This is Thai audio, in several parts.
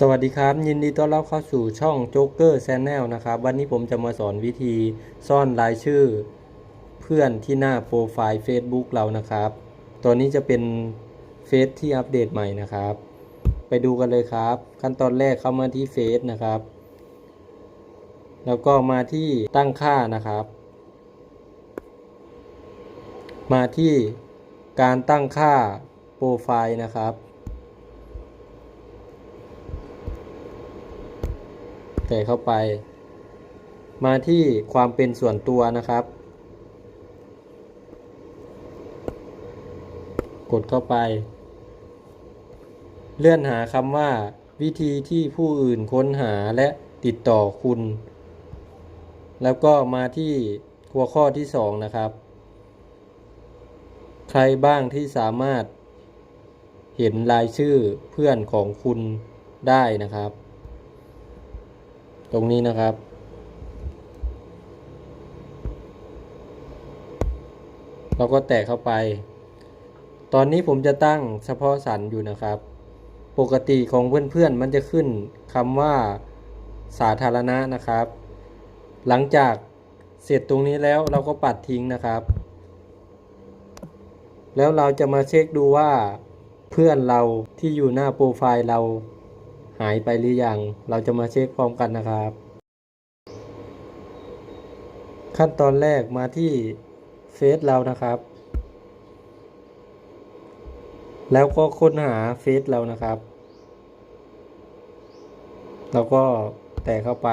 สวัสดีครับ ยินดีต้อนรับเข้าสู่ช่องโจ๊กเกอร์แซนแนลนะครับ วันนี้ผมจะมาสอนวิธีซ่อนรายชื่อ เพื่อนที่หน้าโปรไฟล์ Facebook เรานะครับ ตัวนี้จะเป็นเฟซที่อัปเดตใหม่นะครับ ไปดูกันเลยครับ ขั้นตอนแรกเข้ามาที่เฟซนะครับ แล้วก็มาที่ตั้งค่านะครับ มาที่การตั้งค่าโปรไฟล์นะครับ ใส่เข้าไป มาที่ความเป็นส่วนตัวนะครับ กดเข้าไป เลื่อนหาคำว่า วิธีที่ผู้อื่นค้นหาและติดต่อคุณ แล้วก็มาที่หัวข้อที่สองนะครับ ใครบ้างที่สามารถเห็นรายชื่อเพื่อนของคุณได้นะครับ ตรงนี้นะครับ เราก็แตะเข้าไป ตอนนี้ผมจะตั้งเฉพาะสันอยู่นะครับ ปกติของเพื่อนๆมันจะขึ้นคำว่าสาธารณะนะครับ หลังจากเสร็จตรงนี้แล้วเราก็ปัดทิ้งนะครับ แล้วเราจะมาเช็คดูว่าเพื่อนเราที่อยู่หน้าโปรไฟล์เรา หายไปหรือยัง เราจะมาเช็คพร้อมกันนะครับ ขั้นตอนแรกมาที่เฟซเรานะครับ แล้วก็ค้นหาเฟซเรานะครับเราก็แตะเข้าไป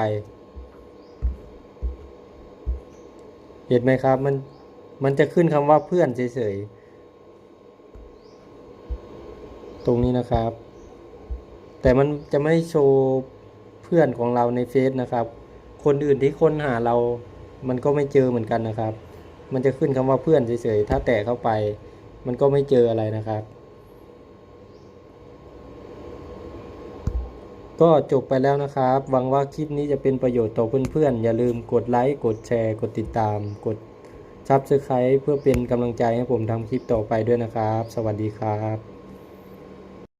เห็นไหมครับมันมันจะขึ้นคำว่าเพื่อนเฉยๆ ตรงนี้นะครับ แต่มันจะไม่โชว์เพื่อนของเราในเฟซนะครับ คนอื่นที่ค้นหาเรา มันก็ไม่เจอเหมือนกันนะครับ มันจะขึ้นคำว่าเพื่อนเฉยๆ ถ้าแตะเข้าไป มันก็ไม่เจออะไรนะครับ ก็จบไปแล้วนะครับ หวังว่าคลิปนี้จะเป็นประโยชน์ต่อเพื่อนๆ อย่าลืมกดไลค์ กดแชร์ กดติดตาม กดซับสไครต์เพื่อเป็นกำลังใจให้ผมทำคลิปต่อไปด้วยนะครับ สวัสดีครับ